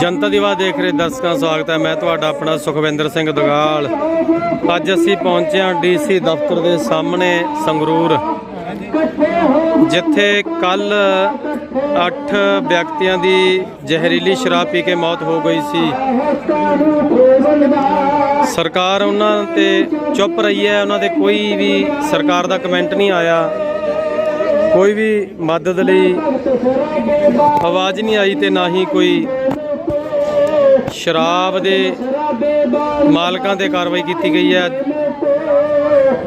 ਜਨਤਾ ਦੀ ਆਵਾਜ਼ ਦੇਖ ਰਹੇ ਦਰਸ਼ਕਾਂ ਦਾ ਸਵਾਗਤ ਹੈ। ਮੈਂ ਤੁਹਾਡਾ ਆਪਣਾ ਸੁਖਵਿੰਦਰ ਸਿੰਘ ਦਗਾਲ। ਅੱਜ ਅਸੀਂ ਪਹੁੰਚੇ ਹਾਂ ਡੀਸੀ ਦਫ਼ਤਰ ਦੇ ਸਾਹਮਣੇ ਸੰਗਰੂਰ, ਜਿੱਥੇ ਕੱਲ 8 ਵਿਅਕਤੀਆਂ ਦੀ ਜ਼ਹਿਰੀਲੀ ਸ਼ਰਾਬ ਪੀ ਕੇ ਮੌਤ ਹੋ ਗਈ ਸੀ। ਸਰਕਾਰ ਉਹਨਾਂ ਤੇ ਚੁੱਪ ਰਹੀ ਹੈ, ਉਹਨਾਂ 'ਤੇ ਕੋਈ ਵੀ ਸਰਕਾਰ ਦਾ ਕਮੈਂਟ ਨਹੀਂ ਆਇਆ। ਕੋਈ ਵੀ ਮਦਦ ਲਈ ਆਵਾਜ਼ ਨਹੀਂ ਆਈ ਤੇ ਨਾ ਹੀ ਕੋਈ ਸ਼ਰਾਬ ਦੇ ਮਾਲਕਾਂ ਤੇ ਕਾਰਵਾਈ ਕੀਤੀ ਗਈ ਹੈ।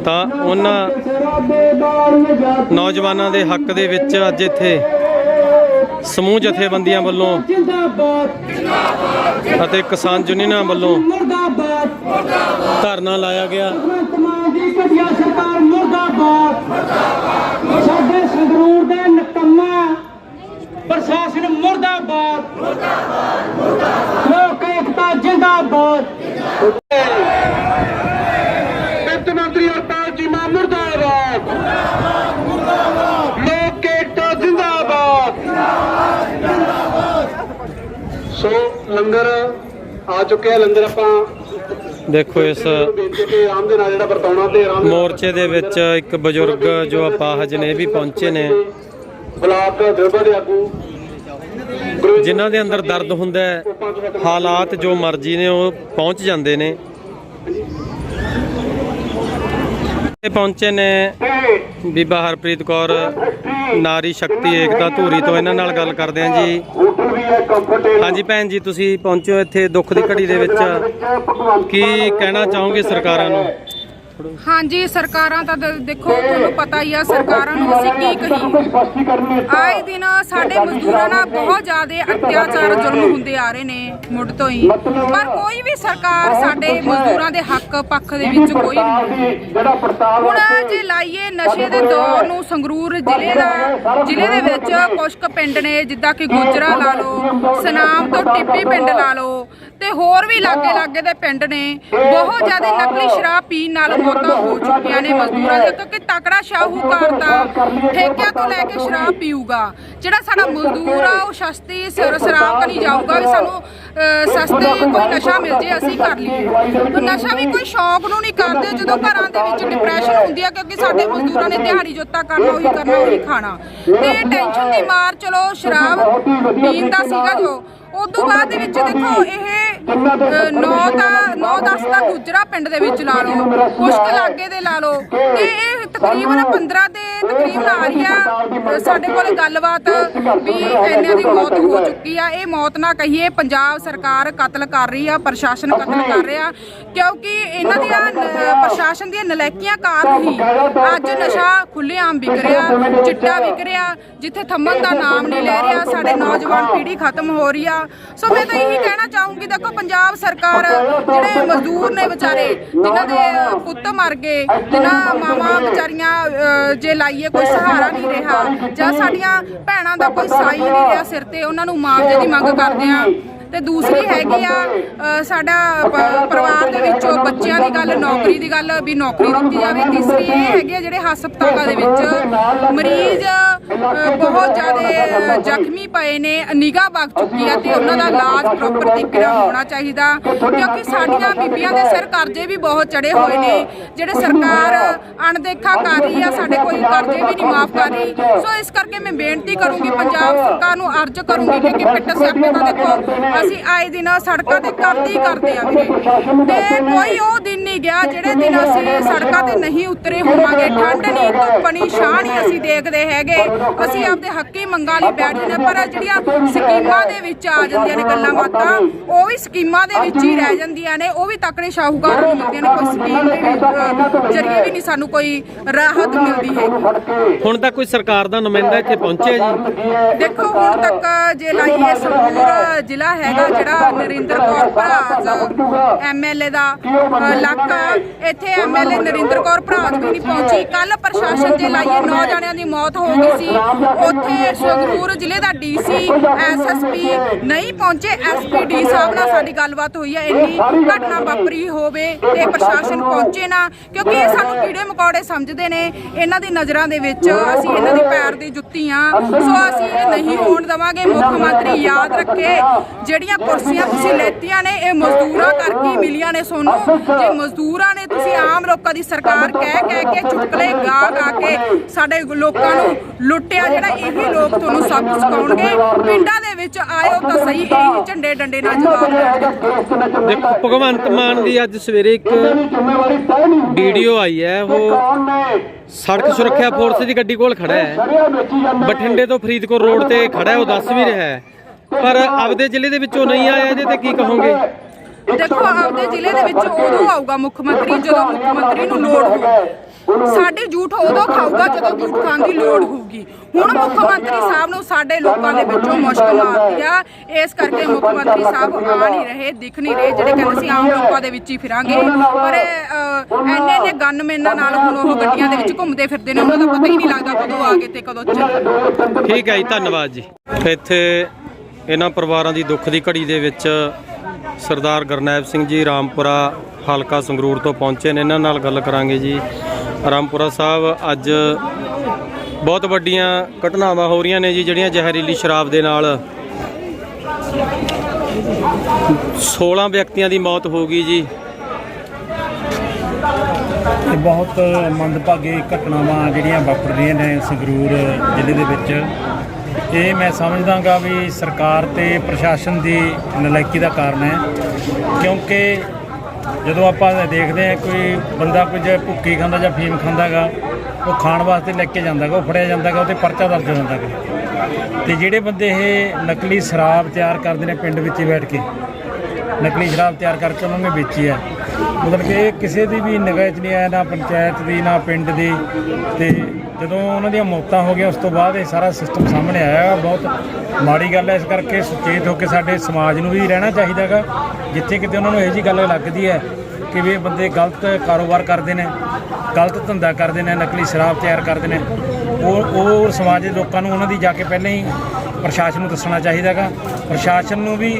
ਤਾਂ ਉਹਨਾਂ ਨੌਜਵਾਨਾਂ ਦੇ ਹੱਕ ਦੇ ਵਿੱਚ ਅੱਜ ਇੱਥੇ ਸਮੂਹ ਜਥੇਬੰਦੀਆਂ ਵੱਲੋਂ ਅਤੇ ਕਿਸਾਨ ਯੂਨੀਅਨਾਂ ਵੱਲੋਂ ਧਰਨਾ ਲਾਇਆ ਗਿਆ। ਭਗਵੰਤ ਸਾਡੇ ਸੰਗਰੂਰ ਦਾ ਨਕਮਾ ਪ੍ਰਸ਼ਾਸਨ ਮੁਰਦਾਬਾਦ। ਮੁਰਦਾਬਾਦ ਮੁਰਦਾਬਾਦ ਲੋਕ ਏਕਤਾ ਜਿੰਦਾਬਾਦ। ਵਿੱਤ ਮੰਤਰੀ ਅਰਪਾਲ ਚੀਮਾ ਮੁਰਦਾਬਾਦ। ਲੋਕ ਏਕਤਾ ਜਿੰਦਾਬਾਦ। ਸੋ ਲੰਗਰ ਆ ਚੁੱਕਿਆ ਲੰਗਰ ਆਪਾਂ ਦੇਖੋ ਇਸ ਮੋਰਚੇ ਦੇ ਵਿੱਚ ਇੱਕ ਬਜ਼ੁਰਗ ਜੋ ਅਪਾਹਜ ਨੇ ਵੀ ਪਹੁੰਚੇ ਨੇ। ਬਲਾਕ ਦਰਬਾਰ ਦੇ ਆਗੂ ਜਿਨ੍ਹਾਂ ਦੇ ਅੰਦਰ ਦਰਦ ਹੁੰਦਾ ਹੈ ਹਾਲਾਤ ਜੋ ਮਰਜ਼ੀ ਨੇ ਉਹ ਪਹੁੰਚ ਜਾਂਦੇ ਨੇ। ਪਹੁੰਚੇ ਨੇ ਬੀਬਾ ਹਰਪ੍ਰੀਤ ਕੌਰ। ਨਾਰੀ ਸ਼ਕਤੀ, ਏਕਤਾ, ਧੂਰੀ ਤੋਂ ਇਹਨਾਂ ਨਾਲ ਗੱਲ ਕਰਦੇ ਹਾਂ ਜੀ। ਹਾਂਜੀ ਭੈਣ ਜੀ, ਤੁਸੀਂ ਪਹੁੰਚੋ ਇੱਥੇ ਦੁੱਖ ਦੀ ਘੜੀ ਦੇ ਵਿੱਚ। ਕੀ ਕਹਿਣਾ ਚਾਹੋਗੇ ਸਰਕਾਰਾਂ ਨੂੰ? ਹਾਂਜੀ ਸਰਕਾਰਾਂ ਤਾਂ ਦ- ਦੇਖੋ ਤੁਹਾਨੂੰ ਪਤਾ ਹੀ ਆ ਸਰਕਾਰਾਂ ਨੂੰ ਅਸੀਂ ਕੀ ਕਹੀਏ। ਆਏ ਦਿਨ ਸਾਡੇ ਮਜ਼ਦੂਰਾਂ ਨਾਲ ਬਹੁਤ ਜ਼ਿਆਦਾ ਅਤਿਆਚਾਰ ਜ਼ੁਲਮ ਹੁੰਦੇ ਆ ਰਹੇ ਨੇ ਮੁੱਢ ਤੋਂ ਹੀ। ਪਰ ਕੋਈ ਵੀ ਸਰਕਾਰ ਸਾਡੇ ਮਜ਼ਦੂਰਾਂ ਦੇ ਹੱਕ ਪੱਖ ਦੇ ਵਿੱਚ ਕੋਈ ਨਹੀਂ। ਸੀ ਜਿਹੜਾ ਪੜਤਾਲ ਹੁਣ ਜੇ ਲਾਈਏ ਨਸ਼ੇ ਦੇ ਦੌਰ ਨੂੰ ਸੰਗਰੂਰ ਜ਼ਿਲ੍ਹੇ ਦਾ ਜ਼ਿਲ੍ਹੇ ਦੇ ਵਿੱਚ ਕੁਝ ਕੁ ਪਿੰਡ ਨੇ ਜਿੱਦਾਂ ਕਿ ਗੁਜਰਾ ਲਾ ਲਓ ਸਨਾਮ ਤੋਂ ਟਿੱਬੀ ਪਿੰਡ ਲਾ ਲਓ ਤੇ ਹੋਰ ਵੀ ਲਾਗੇ ਲਾਗੇ ਦੇ ਪਿੰਡ ਨੇ। ਬਹੁਤ ਜ਼ਿਆਦਾ ਨਕਲੀ ਸ਼ਰਾਬ ਪੀਣ ਨਾਲ ਮੌਤਾਂ ਹੋ ਚੁੱਕੀਆਂ ਨੇ ਮਜ਼ਦੂਰਾਂ ਦੇ ਕਿਉਂਕਿ ਤਕੜਾ ਸ਼ਾਹੂਕਾਰ ਤਾਂ ਠੇਕਿਆਂ ਤੋਂ ਲੈ ਕੇ ਸ਼ਰਾਬ ਪੀਊਗਾ। ਜਿਹੜਾ ਸਾਡਾ ਮਜ਼ਦੂਰ ਆ, ਉਹ ਸਸਤੀ ਸ਼ਰਾਬ ਕਨੀ ਜਾਊਗਾ ਵੀ ਸਾਨੂੰ ਸਸਤੇ ਕੋਈ ਨਸ਼ਾ ਮਿਲ ਜੇ, ਅਸੀਂ ਕਰ ਲਈਏ। ਨਸ਼ਾ ਵੀ ਕੋਈ ਸ਼ੌਕ ਨੂੰ ਨਹੀਂ ਕਰਦੇ, ਜਦੋਂ ਘਰਾਂ ਦੇ ਵਿੱਚ ਡਿਪਰੈਸ਼ਨ ਹੁੰਦੀ ਆ, ਕਿਉਂਕਿ ਸਾਡੇ ਮਜ਼ਦੂਰਾਂ ਨੇ ਦਿਹਾੜੀ ਜੋਤਾ ਕਰਨਾ, ਉਹੀ ਕਰਨਾ, ਉਹੀ ਖਾਣਾ। ਤੇ ਟੈਨਸ਼ਨ ਦੀ ਮਾਰ, ਚਲੋ, ਸ਼ਰਾਬ ਪੀਣ ਦਾ ਸੀਗਾ ਜੋ ਉਦੋਂ ਬਾਅਦ ਦੇ ਵਿੱਚ ਦੇਖੋ ਇਹ 9 ਦਾ 9 10 ਦਾ ਗੁਜਰਾ ਪਿੰਡ ਦੇ ਵਿੱਚ ਲਾ ਲਓ। ਕੁਛ ਕੁ ਲਾਗੇ ਦੇ ਲਾ ਲਓ। ਤੇ ਇਹ ਤਕਰੀਬਨ 15 ਦੇ ਤਕਰੀਬਨ ਆ। ਰਹੀ ਆ ਸਾਡੇ ਕੋਲ ਗੱਲਬਾਤ ਵੀ ਇੰਨਿਆਂ ਦੀ ਮੌਤ ਹੋ ਚੁੱਕੀ ਆ। ਇਹ ਮੌਤ ਨਾ ਕਹੀਏ ਪੰਜਾਬ ਸਰਕਾਰ ਕਤਲ ਕਰ ਰਹੀ ਆ ਪ੍ਰਸ਼ਾਸਨ ਕਤਲ ਕਰ ਰਿਹਾ। ਕਿਉਂਕਿ ਇਹਨਾਂ ਦੀਆਂ ਪ੍ਰਸ਼ਾਸਨ ਦੀਆਂ ਨਲਾਇਕੀਆਂ ਕਾਰਨ ਹੀ ਅੱਜ ਨਸ਼ਾ ਖੁੱਲ੍ਹੇਆਮ ਵਿਕ ਰਿਹਾ ਚਿੱਟਾ ਵਿਕ ਰਿਹਾ ਜਿੱਥੇ ਥੰਮਣ ਦਾ ਨਾਮ ਨਹੀਂ ਲੈ ਰਿਹਾ ਸਾਡੇ ਨੌਜਵਾਨ ਪੀੜ੍ਹੀ ਖਤਮ ਹੋ ਰਹੀ ਆ। ਸੋ ਮੈਂ ਤਾਂ ਇਹੀ ਕਹਿਣਾ ਚਾਹੂੰਗੀ ਦੇਖੋ ਪੰਜਾਬ ਸਰਕਾਰ ਜਿਹੜੇ ਮਜ਼ਦੂਰ ਨੇ ਵਿਚਾਰੇ ਜਿਨ੍ਹਾਂ ਦੇ ਪੁੱਤ ਮਰ ਗਏ ਜਿਨ੍ਹਾਂ ਮਾਵਾਂ ਵਿਚਾਰੀਆਂ ਜੇ ਲਾਈਏ ਕੋਈ ਸਹਾਰਾ ਨਹੀਂ ਰਿਹਾ ਜਾਂ ਸਾਡੀਆਂ ਭੈਣਾਂ ਦਾ ਕੋਈ ਸਾਈ ਨਹੀਂ ਰਿਹਾ ਸਿਰ ਤੇ, ਉਹਨਾਂ ਨੂੰ ਮੁਆਵਜ਼ੇ ਦੀ ਮੰਗ ਕਰਦੇ ਆ ਤੇ ਦੂਸਰੀ ਹੈਗੀ ਆ ਸਾਡਾ ਪਰਿਵਾਰ ਦੇ ਵਿੱਚ ਬੱਚਿਆਂ ਦੀ ਗੱਲ, ਨੌਕਰੀ ਦੀ ਗੱਲ ਵੀ ਨੌਕਰੀ ਦਿੱਤੀ ਜਾਵੇ। ਤੀਸਰੀ ਇਹ ਹੈਗੀ ਆ ਜਿਹੜੇ ਹਸਪਤਾਲਾਂ ਦੇ ਵਿੱਚ ਮਰੀਜ਼ ਬਹੁਤ ਜ਼ਿਆਦਾ ਜ਼ਖਮੀ ਪਏ ਨੇ, ਨਿਗਾਹ ਵਗ ਚੁੱਕੀ ਆ ਤੇ ਉਹਨਾਂ ਦਾ ਇਲਾਜ ਪ੍ਰੋਪਰ ਤਰੀਕੇ ਨਾਲ ਹੋਣਾ ਚਾਹੀਦਾ। ਕਿਉਂਕਿ ਸਾਡੀਆਂ ਬੀਬੀਆਂ ਦੇ ਸਿਰ ਕਰਜ਼ੇ ਵੀ ਬਹੁਤ ਚੜੇ ਹੋਏ ਨੇ। ਜਿਹੜੇ ਸਰਕਾਰ ਅਣਦੇਖਾ ਕਰ ਰਹੀ ਆ, ਸਾਡੇ ਕੋਈ ਕਰਜ਼ੇ ਵੀ ਨਹੀਂ ਮਾਫ ਕਰ ਰਹੀ। ਸੋ ਇਸ ਕਰਕੇ ਮੈਂ ਬੇਨਤੀ ਕਰੂੰਗੀ, ਪੰਜਾਬ ਸਰਕਾਰ ਨੂੰ ਅਰਜ਼ ਕਰੂੰਗੀ ਕਿ ਕਿ ਸਿਆਪੇ ਦਾ ਦੇਖੋ, ਅਸੀਂ ਆਏ ਦਿਨ ਸੜਕਾਂ ਤੇ ਕਰਦੇ ਹੀ ਕਰਦੇ ਆ ਵੀਰੇ ਤੇ ਕੋਈ ਉਹ ਦਿਨ ਨਹੀਂ ਗਿਆ, ਜਿਹੜੇ ਦਿਨ ਅਸੀਂ ਸੜਕਾਂ ਤੇ ਨਹੀਂ ਉਤਰੇ ਹੋਵਾਂਗੇ। ਠੰਡ ਨਹੀਂ, ਧੁੱਪ ਨਹੀਂ, ਛਾਂ ਨਹੀਂ ਅਸੀਂ ਦੇਖਦੇ ਹੈਗੇ। ਅਸੀਂ ਆਪਦੇ ਹੱਕੀ ਮੰਗਾਂ ਲਈ ਬੈਠ ਜਾਂਦੇ ਹਾਂ। ਪਰ ਜਿਹੜੀਆਂ ਸਕੀਮਾਂ ਦੇ ਵਿੱਚ ਆ ਜਾਂਦੀਆਂ ਨੇ ਗੱਲਾਂ ਬਾਤਾਂ ਉਹ ਵੀ ਸਕੀਮਾਂ ਦੇ ਵਿੱਚ ਹੀ ਰਹਿ ਜਾਂਦੀਆਂ ਨੇ ਉਹ ਵੀ ਤਕੜੇ ਸ਼ਾਹੂਕਾਰ ਨੂੰ ਮਿਲਦੀਆਂ ਨੇ ਕੋਈ ਸਕੀਮ ਦੇ ਵਿੱਚ, ਅਹ, ਜਰੀਏ ਵੀ ਨਹੀਂ ਸਾਨੂੰ ਕੋਈ ਰਾਹਤ ਮਿਲਦੀ ਹੈਗੀ। ਹੁਣ ਤੱਕ ਕੋਈ ਸਰਕਾਰ ਦਾ ਨੁਮਾਇੰਦਾ ਇੱਥੇ ਪਹੁੰਚਿਆ ਜੀ। ਦੇਖੋ ਹੁਣ ਤੱਕ ਜੇ ਲਾਈਏ ਸੰਗਰੂਰ ਜ਼ਿਲ੍ਹਾ ਹੈਗਾ ਜਿਹੜਾ ਨਰਿੰਦਰ ਕੌਰ ਭਰਾਜ ਐਮਐਲਏ ਦਾ ਅ, ਇਲਾਕਾ ਇੱਥੇ ਐਮਐਲਏ ਨਰਿੰਦਰ ਕੌਰ ਭਰਾਜ ਵੀ ਨਹੀਂ ਪਹੁੰਚੀ। ਕੱਲ ਪ੍ਰਸ਼ਾਸਨ ਜੇ ਲਾਈਏ ਨੌ ਜਣਿਆਂ ਦੀ ਮੌਤ ਹੋ ਗਈ ਸੀ। ਉੱਥੇ ਸੰਗਰੂਰ ਜ਼ਿਲ੍ਹੇ ਦਾ ਡੀਸੀ ਐਸਐਸਪੀ ਨਹੀਂ। ਪਹੁੰਚੇ। ਐਸਪੀਡੀ ਸਾਹਿਬ ਨਾਲ ਸਾਡੀ ਗੱਲਬਾਤ ਹੋਈ ਹੈ। ਇੰਨੀ ਘਟਨਾ ਵਾਪਰੀ ਹੋਵੇ ਤੇ ਪ੍ਰਸ਼ਾਸਨ ਪਹੁੰਚੇ ਨਾ ਕਿਉਂਕਿ ਇਹ ਸਾਨੂੰ ਕੀੜੇ ਮਕੌੜੇ ਸਮਝਦੇ ਨੇ। ਇਹਨਾਂ ਦੀ ਨਜ਼ਰਾਂ ਦੇ ਵਿੱਚ ਅਸੀਂ ਇਹਨਾਂ ਦੀ ਪੈਰ ਦੀ ਜੁੱਤੀ ਆ। ਸੋ ਅਸੀਂ ਇਹ ਨਹੀਂ ਹੋਣ ਦਵਾਂਗੇ। ਮੁੱਖ ਮੰਤਰੀ ਯਾਦ ਰੱਖੇ। ਜਿਹੜੀਆਂ ਕੁਰਸੀਆਂ ਤੁਸੀਂ ਲੈਤੀਆਂ ਨੇ ਇਹ ਮਜ਼ਦੂਰਾਂ ਕਰਕੇ ਮਿਲੀਆਂ ਨੇ ਸੋਨੂੰ ਜੇ ਮਜ਼ਦੂਰਾਂ ਨੇ ਤੁਸੀਂ ਆਮ ਲੋਕਾਂ ਦੀ ਸਰਕਾਰ ਕਹਿ ਕਹਿ ਕੇ ਚੁਟਕਲੇ ਗਾ ਗਾ ਕੇ ਸਾਡੇ ਲੋਕਾਂ ਨੂੰ ਲੁੱਟਿਆ ਜਿਹੜਾ ਇਹੀ ਲੋਕ ਤੁਹਾਨੂੰ ਸਬਕ ਸਿਖਾਉਣਗੇ ਪਿੰਡਾਂ ਦੇ ਵਿੱਚ ਆਇਓ ਤਾਂ ਸਹੀ ਇਹੀ ਝੰਡੇ ਡੰਡੇ ਨਾਲ ਜਵਾਬ ਦੇਣਗੇ ਦੇਖੋ ਭਗਵੰਤ ਮਾਨ ਦੀ ਅੱਜ ਸਵੇਰੇ ਇੱਕ ਵੀਡੀਓ ਆਈ ਹੈ ਉਹ ਸੜਕ ਸੁਰੱਖਿਆ ਫੋਰਸ ਦੀ ਗੱਡੀ ਕੋਲ ਖੜਾ ਹੈ। ਬਠਿੰਡੇ ਤੋਂ ਫਰੀਦਕੋਟ ਰੋਡ ਤੇ ਖੜਾ ਹੈ ਉਹ ਦੱਸ ਵੀ ਰਿਹਾ ਹੈ। ਪਰ ਆਪਦੇ ਜ਼ਿਲ੍ਹੇ ਦੇ ਵਿੱਚੋਂ ਨਹੀਂ ਆਇਆ ਇਹਦੇ ਤੇ ਕੀ ਕਹੋਗੇ? ਦੇਖੋ ਆਪਦੇ ਜ਼ਿਲ੍ਹੇ ਦੇ ਵਿੱਚ ਉਦੋਂ ਆਊਗਾ ਮੁੱਖ ਮੰਤਰੀ ਜਦੋਂ ਮੁੱਖ ਮੰਤਰੀ ਨੂੰ ਲੋੜ ਹੋਊ। ਸਾਡੇ ਝੂਠ ਉਦੋਂ ਖਾਊਗਾ ਜਦੋਂ ਝੂਠ ਖਾਣ ਦੀ ਲੋੜ ਹੋਊਗੀ। ਹੁਣ ਮੁੱਖ ਮੰਤਰੀ ਸਾਹਿਬ ਨੂੰ ਸਾਡੇ ਲੋਕਾਂ ਦੇ ਵਿੱਚੋਂ ਮੁਸ਼ਕ ਮਾਰਦੀ ਆ। ਇਸ ਕਰਕੇ ਮੁੱਖ ਮੰਤਰੀ ਸਾਹਿਬ ਆ ਨਹੀਂ ਰਹੇ ਦਿਖ ਨਹੀਂ ਰਹੇ ਜਿਹੜੇ ਕਹਿੰਦੇ ਸੀ ਆਮ ਲੋਕਾਂ ਦੇ ਵਿੱਚ ਹੀ ਫਿਰਾਂਗੇ। ਪਰ ਐਨੇ ਐਨੇ ਗਨਮੈਨਾਂ ਨਾਲ ਹੁਣ ਉਹ ਗੱਡੀਆਂ ਦੇ ਵਿੱਚ ਘੁੰਮਦੇ ਫਿਰਦੇ ਨੇ ਉਹਨਾਂ ਦਾ ਪਤਾ ਹੀ ਨਹੀਂ ਲੱਗਦਾ ਕਦੋਂ ਆ ਗਏ ਤੇ ਕਦੋਂ ਚੱਲੇ। ਠੀਕ ਹੈ ਜੀ ਧੰਨਵਾਦ ਜੀ। ਇੱਥੇ ਇਹਨਾਂ ਪਰਿਵਾਰਾਂ ਦੀ ਦੁੱਖ ਦੀ ਘੜੀ ਦੇ ਵਿੱਚ ਸਰਦਾਰ ਗਰਨੈਬ ਸਿੰਘ ਜੀ ਰਾਮਪੁਰਾ ਹਲਕਾ ਸੰਗਰੂਰ ਤੋਂ ਪਹੁੰਚੇ ਨੇ। ਇਹਨਾਂ ਨਾਲ ਗੱਲ ਕਰਾਂਗੇ ਜੀ। ਰਾਮਪੁਰਾ ਸਾਹਿਬ, ਅੱਜ ਬਹੁਤ ਵੱਡੀਆਂ ਘਟਨਾਵਾਂ ਹੋ ਰਹੀਆਂ ਨੇ ਜੀ, ਜਿਹੜੀਆਂ ਜ਼ਹਿਰੀਲੀ ਸ਼ਰਾਬ ਦੇ ਨਾਲ। 16 ਵਿਅਕਤੀਆਂ ਦੀ ਮੌਤ ਹੋ ਗਈ ਜੀ। ਇਹ ਬਹੁਤ ਮੰਦਭਾਗੀ ਘਟਨਾਵਾਂ ਜਿਹੜੀਆਂ ਵਾਪਰ ਰਹੀਆਂ ਨੇ ਸੰਗਰੂਰ ਜ਼ਿਲ੍ਹੇ ਦੇ ਵਿੱਚ। ਇਹ ਮੈਂ ਸਮਝਦਾਗਾ ਵੀ ਸਰਕਾਰ ਤੇ ਪ੍ਰਸ਼ਾਸਨ ਦੀ ਨਲਾਇਕੀ ਦਾ ਕਾਰਨ ਹੈ, ਕਿਉਂਕਿ ਜਦੋਂ ਆਪਾਂ ਦੇਖਦੇ ਹਾਂ ਕੋਈ ਬੰਦਾ ਕੁਝ ਭੁੱਕੀ ਖਾਂਦਾ ਜਾਂ ਫੀਮ ਖਾਂਦਾਗਾ, ਉਹ ਖਾਣ ਵਾਸਤੇ ਲੈ ਕੇ ਜਾਂਦਾਗਾ, ਉਹ ਫੜਿਆ ਜਾਂਦਾਗਾ ਉਹਤੇ ਪਰਚਾ ਦਰਜ ਹੋ ਜਾਂਦਾਗਾ। ਤੇ ਜਿਹੜੇ ਬੰਦੇ ਇਹ ਨਕਲੀ ਸ਼ਰਾਬ ਤਿਆਰ ਕਰਦੇ ਨੇ ਪਿੰਡ ਵਿੱਚ ਬੈਠ ਕੇ, ਨਕਲੀ ਸ਼ਰਾਬ ਤਿਆਰ ਕਰਕੇ ਉਹਨਾਂ ਨੇ ਵੇਚੀ ਹੈ ਮਤਲਬ ਕਿ ਇਹ ਕਿਸੇ ਦੀ ਵੀ ਨਿਗਾਹ 'ਚ ਨਹੀਂ ਆਇਆ, ਨਾ ਪੰਚਾਇਤ ਦੀ, ਨਾ ਪਿੰਡ ਦੀ, ਤੇ ਜਦੋਂ ਉਹਨਾਂ ਦੀਆਂ ਮੌਤਾਂ ਹੋ ਗਈਆਂ, ਉਸ ਤੋਂ ਬਾਅਦ ਇਹ ਸਾਰਾ ਸਿਸਟਮ ਸਾਹਮਣੇ ਆਇਆ ਬਹੁਤ ਮਾੜੀ ਗੱਲ ਹੈ ਇਸ ਕਰਕੇ ਸੁਚੇਤ ਹੋ ਕੇ ਸਾਡੇ ਸਮਾਜ ਨੂੰ ਵੀ ਰਹਿਣਾ ਚਾਹੀਦਾ ਚਾਹੀਦਾਗਾ ਜਿੱਥੇ ਕਿਤੇ ਉਹਨਾਂ ਨੂੰ ਇਹੋ ਜਿਹੀ ਗੱਲ ਲੱਗਦੀ ਹੈ ਕਿ ਵੀ ਇਹ ਬੰਦੇ ਗਲਤ ਕਾਰੋਬਾਰ ਕਰਦੇ ਨੇ, ਗਲਤ ਧੰਦਾ ਕਰਦੇ ਨੇ, ਨਕਲੀ ਸ਼ਰਾਬ ਤਿਆਰ ਕਰਦੇ ਨੇ। ਉਹ ਉਹ ਸਮਾਜ ਦੇ ਲੋਕਾਂ ਨੂੰ ਉਹਨਾਂ ਦੀ ਜਾ ਕੇ ਪਹਿਲਾਂ ਹੀ ਪ੍ਰਸ਼ਾਸਨ ਨੂੰ ਦੱਸਣਾ ਚਾਹੀਦਾ ਚਾਹੀਦਾਗਾ ਪ੍ਰਸ਼ਾਸਨ ਨੂੰ ਵੀ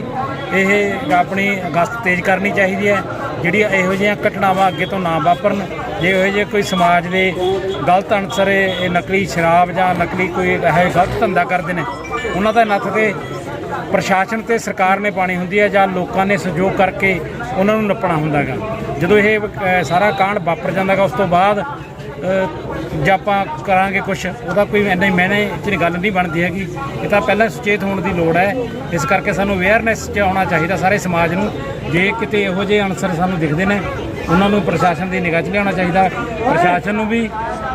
ਇਹ ਆਪਣੀ ਗਸ਼ਤ ਤੇਜ਼ ਕਰਨੀ ਚਾਹੀਦੀ ਹੈ। ਜਿਹੜੀਆਂ ਇਹੋ ਜਿਹੀਆਂ ਘਟਨਾਵਾਂ ਅੱਗੇ ਤੋਂ ਨਾ ਵਾਪਰਨ, ਜੇ ਇਹੋ ਜਿਹੇ ਕੋਈ ਸਮਾਜ ਦੇ ਗਲਤ ਅਨਸਰ, ਇਹ ਨਕਲੀ ਸ਼ਰਾਬ ਜਾਂ ਨਕਲੀ ਕੋਈ ਇਹੋ ਜਿਹਾ ਗਲਤ ਧੰਦਾ ਕਰਦੇ ਨੇ, ਉਹਨਾਂ ਦਾ ਨੱਥ ਤੇ ਪ੍ਰਸ਼ਾਸਨ ਤੇ ਸਰਕਾਰ ਨੇ ਪਾਣੀ ਹੁੰਦੀ ਹੈ ਜਾਂ ਲੋਕਾਂ ਨੇ ਸਹਿਯੋਗ ਕਰਕੇ ਉਹਨਾਂ ਨੂੰ ਨੱਪਣਾ ਹੁੰਦਾਗਾ। ਜਦੋਂ ਇਹ ਸਾਰਾ ਕਾਂਡ ਵਾਪਰ ਜਾਂਦਾਗਾ, ਉਸ ਤੋਂ ਬਾਅਦ ਜੇ ਆਪਾਂ ਕਰਾਂਗੇ ਕੁਝ ਉਹਦਾ ਕੋਈ ਇੰਨਾ ਹੀ ਮੈਨੇ ਚ ਗੱਲ ਨਹੀਂ ਬਣਦੀ ਹੈਗੀ। ਇਹ ਤਾਂ ਪਹਿਲਾਂ ਸੁਚੇਤ ਹੋਣ ਦੀ ਲੋੜ ਹੈ। ਇਸ ਕਰਕੇ ਸਾਨੂੰ ਅਵੇਅਰਨੈਸ 'ਚ ਆਉਣਾ ਚਾਹੀਦਾ ਸਾਰੇ ਸਮਾਜ ਨੂੰ। ਜੇ ਕਿਤੇ ਇਹੋ ਜਿਹੇ ਅਨਸਰ ਸਾਨੂੰ ਦਿਖਦੇ ਨੇ, ਉਹਨਾਂ ਨੂੰ ਪ੍ਰਸ਼ਾਸਨ ਦੀ ਨਿਗਾਹ 'ਚ ਲਿਆਉਣਾ ਚਾਹੀਦਾ। ਪ੍ਰਸ਼ਾਸਨ ਨੂੰ ਵੀ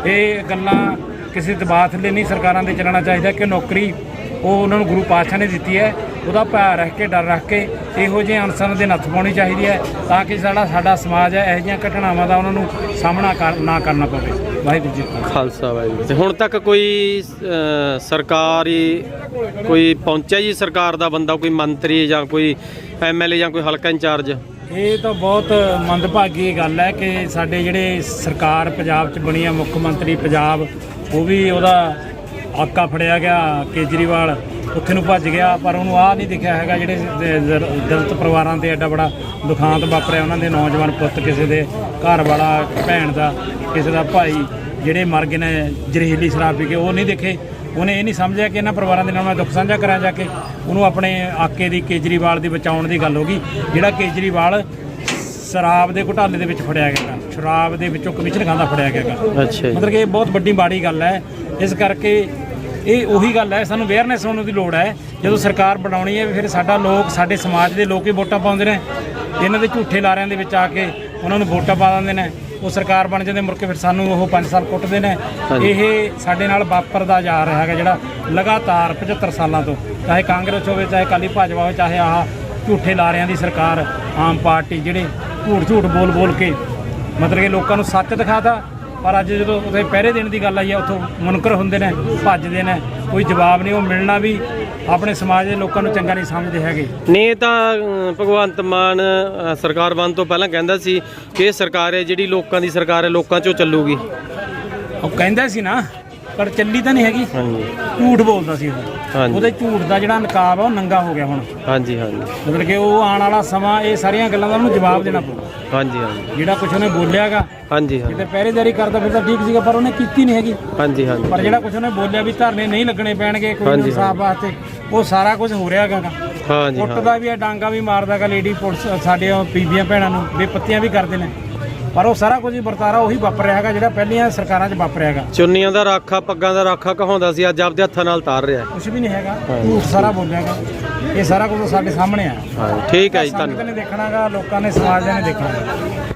ਇਹ ਗੱਲਾਂ ਕਿਸੇ ਦਬਾਅ ਥੱਲੇ ਨਹੀਂ ਸਰਕਾਰਾਂ ਦੇ ਚੱਲਣਾ ਚਾਹੀਦਾ ਕਿ ਨੌਕਰੀ ਉਹ ਉਹਨਾਂ ਨੂੰ ਗੁਰੂ ਪਾਤਸ਼ਾਹ ਨੇ ਦਿੱਤੀ ਹੈ। ਉਹਦਾ ਭੈ ਰੱਖ ਕੇ, ਡਰ ਰੱਖ ਕੇ ਇਹੋ ਜਿਹੇ ਅਨਸਰਾਂ ਦੇ ਨੱਥ ਪਾਉਣੀ ਚਾਹੀਦੀ ਹੈ ਤਾਂ ਕਿ ਸਾਡਾ ਸਾਡਾ ਸਮਾਜ ਹੈ, ਇਹੋ ਜਿਹੀਆਂ ਘਟਨਾਵਾਂ ਦਾ ਉਹਨਾਂ ਨੂੰ ਸਾਹਮਣਾ ਕਰ- ਨਾ ਕਰਨਾ ਪਵੇ। ਵਾਹਿਗੁਰੂ ਜੀ ਕਾ ਖਾਲਸਾ। ਵਾਹਿਗੁਰੂ ਤੇ ਹੁਣ ਤੱਕ ਕੋਈ ਅਹ, ਸਰਕਾਰੀ ਕੋਈ ਪਹੁੰਚਿਆ ਜੀ ਸਰਕਾਰ ਦਾ ਬੰਦਾ ਕੋਈ ਮੰਤਰੀ ਜਾਂ ਕੋਈ ਐਮਐਲਏ ਜਾਂ ਕੋਈ ਹਲਕਾ ਇੰਚਾਰਜ ਇਹ ਤਾਂ ਬਹੁਤ ਮੰਦਭਾਗੀ ਗੱਲ ਹੈ ਕਿ ਸਾਡੇ ਜਿਹੜੇ ਸਰਕਾਰ ਪੰਜਾਬ 'ਚ ਬਣੀ ਆ ਮੁੱਖ ਮੰਤਰੀ ਪੰਜਾਬ ਉਹ ਵੀ ਉਹਦਾ ਆਕਾ ਫੜਿਆ ਗਿਆ ਕੇਜਰੀਵਾਲ ਉੱਥੇ ਨੂੰ ਭੱਜ ਗਿਆ ਪਰ ਉਹਨੂੰ ਆਹ ਨਹੀਂ ਦਿਖਿਆ ਹੈਗਾ ਜਿਹੜੇ ਦਲਿਤ ਪਰਿਵਾਰਾਂ ਤੇ ਐਡਾ ਬੜਾ ਦੁਖਾਂਤ ਵਾਪਰਿਆ ਉਹਨਾਂ ਦੇ ਨੌਜਵਾਨ ਪੁੱਤ ਕਿਸੇ ਦੇ ਘਰ ਵਾਲਾ ਭੈਣ ਦਾ ਕਿਸੇ ਦਾ ਭਾਈ ਜਿਹੜੇ ਮਰ ਗਏ ਨੇ ਜ਼ਹਿਰੀਲੀ ਸ਼ਰਾਬ ਪੀ ਕੇ ਉਹ ਨਹੀਂ ਦੇਖੇ ਉਹਨੇ ਇਹ ਨਹੀਂ ਸਮਝਿਆ ਕਿ ਇਹਨਾਂ ਪਰਿਵਾਰਾਂ ਦੇ ਨਾਲ ਮੈਂ ਦੁੱਖ ਸਾਂਝਾ ਕਰਾਂ ਜਾ ਕੇ ਉਹਨੂੰ ਆਪਣੇ ਆਕੇ ਦੀ ਕੇਜਰੀਵਾਲ ਦੀ ਬਚਾਉਣ ਦੀ ਗੱਲ ਹੋ ਗਈ ਜਿਹੜਾ ਕੇਜਰੀਵਾਲ ਸ਼ਰਾਬ ਦੇ ਘੁਟਾਲੇ ਦੇ ਵਿੱਚ ਫੜਿਆ ਗਿਆ। ਸ਼ਰਾਬ ਦੇ ਵਿੱਚੋਂ ਕਮਿਸ਼ਨ ਖਾਂਦਾ ਫੜਿਆ ਗਿਆ। ਅੱਛਾ ਮਤਲਬ ਕਿ ਇਹ ਬਹੁਤ ਵੱਡੀ ਮਾੜੀ ਗੱਲ ਹੈ ਇਸ ਕਰਕੇ ਇਹ ਉਹੀ ਗੱਲ ਹੈ ਸਾਨੂੰ ਅਵੇਅਰਨੈਸ ਹੋਣ ਦੀ ਲੋੜ ਹੈ। ਜਦੋਂ ਸਰਕਾਰ ਬਣਾਉਣੀ ਹੈ ਫਿਰ ਸਾਡਾ ਲੋਕ ਸਾਡੇ ਸਮਾਜ ਦੇ ਲੋਕ ਹੀ ਵੋਟਾਂ ਪਾਉਂਦੇ ਨੇ। ਇਹਨਾਂ ਦੇ ਝੂਠੇ ਲਾਰਿਆਂ ਦੇ ਵਿੱਚ ਆ ਕੇ ਉਹਨਾਂ ਨੂੰ ਵੋਟਾਂ ਪਾ ਦਿੰਦੇ ਨੇ। ਉਹ ਸਰਕਾਰ ਬਣ ਜਾਂਦੇ ਮੁੜ ਕੇ ਫਿਰ ਸਾਨੂੰ ਉਹ 5 ਸਾਲ ਕੁੱਟਦੇ ਨੇ। ਇਹ ਸਾਡੇ ਨਾਲ ਵਾਪਰਦਾ ਜਾ ਰਿਹਾ ਹੈਗਾ ਜਿਹੜਾ ਲਗਾਤਾਰ 75 ਸਾਲਾਂ ਤੋਂ। ਚਾਹੇ ਕਾਂਗਰਸ ਹੋਵੇ ਚਾਹੇ ਕਾਲੀ ਭਾਜਪਾ ਹੋਵੇ ਚਾਹੇ ਆਹ ਝੂਠੇ ਲਾਰਿਆਂ ਦੀ ਸਰਕਾਰ ਆਮ ਪਾਰਟੀ ਜਿਹੜੇ ਝੂਠ ਝੂਠ ਬੋਲ ਬੋਲ ਕੇ ਮਤਲਬ ਕਿ ਲੋਕਾਂ ਨੂੰ ਸੱਚ ਦਿਖਾਤਾ। ਪਰ ਅੱਜ ਜਦੋਂ ਉੱਥੇ ਪਹਿਰੇ ਦੇਣ ਦੀ ਗੱਲ ਆਈ ਆ ਉੱਥੋਂ ਮੁਨਕਰ ਹੁੰਦੇ ਨੇ ਭੱਜਦੇ ਨੇ ਕੋਈ ਜਵਾਬ ਨਹੀਂ ਉਹ ਮਿਲਣਾ ਵੀ ਆਪਣੇ ਸਮਾਜ ਦੇ ਲੋਕਾਂ ਨੂੰ ਚੰਗਾ ਨਹੀਂ ਸਮਝਦੇ ਹੈਗੇ। ਨਹੀਂ ਇਹ ਤਾਂ ਭਗਵੰਤ ਮਾਨ ਅ, ਸਰਕਾਰ ਬਣ ਤੋਂ ਪਹਿਲਾਂ ਕਹਿੰਦਾ ਸੀ ਕਿ ਇਹ ਸਰਕਾਰ ਹੈ ਜਿਹੜੀ ਲੋਕਾਂ ਦੀ ਸਰਕਾਰ ਹੈ ਲੋਕਾਂ ਚੋਂ ਚੱਲੂਗੀ। ਉਹ ਕਹਿੰਦਾ ਸੀ ਨਾ ਪਰ ਚੱਲੀ ਤਾਂ ਨਹੀਂ ਹੈਗੀ। ਹਾਂਜੀ। ਝੂਠ ਬੋਲਦਾ ਸੀ ਉਹ। ਹਾਂਜੀ। ਉਹਦੇ ਝੂਠ ਦਾ ਜਿਹੜਾ ਨਕਾਬ ਆ ਉਹ ਨੰਗਾ ਹੋ ਗਿਆ ਹੁਣ। ਹਾਂਜੀ ਹਾਂਜੀ। ਮਤਲਬ ਕਿ ਉਹ ਆਉਣ ਵਾਲਾ ਸਮਾਂ ਇਹ ਸਾਰੀਆਂ ਗੱਲਾਂ ਦਾ ਉਹਨੂੰ ਜਵਾਬ ਦੇਣਾ ਪਊਗਾ। ਹਾਂਜੀ ਹਾਂਜੀ। ਜਿਹੜਾ ਕੁਝ ਉਹਨੇ ਬੋਲਿਆਗਾ ਹਾਂਜੀ ਹਾਂਜੀ। ਕਿਤੇ ਪਹਿਰੇਦਾਰੀ ਕਰਦਾ ਫਿਰ ਤਾਂ ਠੀਕ ਸੀਗਾ ਪਰ ਉਹਨੇ ਕੀਤੀ ਨਹੀਂ ਹੈਗੀ। ਹਾਂਜੀ ਹਾਂਜੀ। ਪਰ ਜਿਹੜਾ ਕੁਝ ਉਹਨੇ ਬੋਲਿਆ ਵੀ ਧਰਨੇ ਨਹੀਂ ਲੱਗਣੇ ਪੈਣਗੇ ਕੋਈ ਹਾਂਜੀ, ਇਨਸਾਫ ਵਾਸਤੇ ਉਹ ਸਾਰਾ ਕੁਝ ਹੋ ਰਿਹਾ ਹੈਗਾ। ਹਾਂਜੀ ਹਾਂ ਕੁੱਟਦਾ ਵੀ ਹੈ ਡਾਂਗਾ ਵੀ ਮਾਰਦਾਗਾ ਲੇਡੀ ਪੁਲਿਸ ਸਾਡੇ ਉਹ ਬੀਬੀਆਂ ਭੈਣਾਂ ਨੂੰ ਬੇਪੱਤੀਆਂ ਵੀ ਕਰਦੇ ਨੇ। ਪਰ ਉਹ ਸਾਰਾ ਕੁਝ ਹੀ ਵਰਤਾਰਾ ਉਹੀ ਵਾਪਰ ਰਿਹਾ ਹੈਗਾ ਜਿਹੜਾ ਪਹਿਲੀਆਂ ਸਰਕਾਰਾਂ 'ਚ ਵਾਪਰ ਰਿਹਾ ਹੈਗਾ। ਚੁੰਨੀਆਂ ਦਾ ਰਾਖਾ ਪੱਗਾਂ ਦਾ ਰਾਖਾ ਕਹਾਉਂਦਾ ਸੀ ਅੱਜ ਆਪਦੇ ਹੱਥਾਂ ਨਾਲ ਤਾਰ ਰਿਹਾ। ਕੁਝ ਵੀ ਨਹੀਂ ਹੈਗਾ ਝੂਠ ਸਾਰਾ ਬੋਲਿਆਗਾ ਇਹ ਸਾਰਾ ਕੁਝ ਸਾਡੇ ਸਾਹਮਣੇ ਆ। ਠੀਕ ਹੈ ਜੀ ਧੰਨਵਾਦ। ਨੇ ਦੇਖਣਾਗਾ ਲੋਕਾਂ ਨੇ ਸਮਾਜ ਨੇ ਦੇਖਣਾਗਾ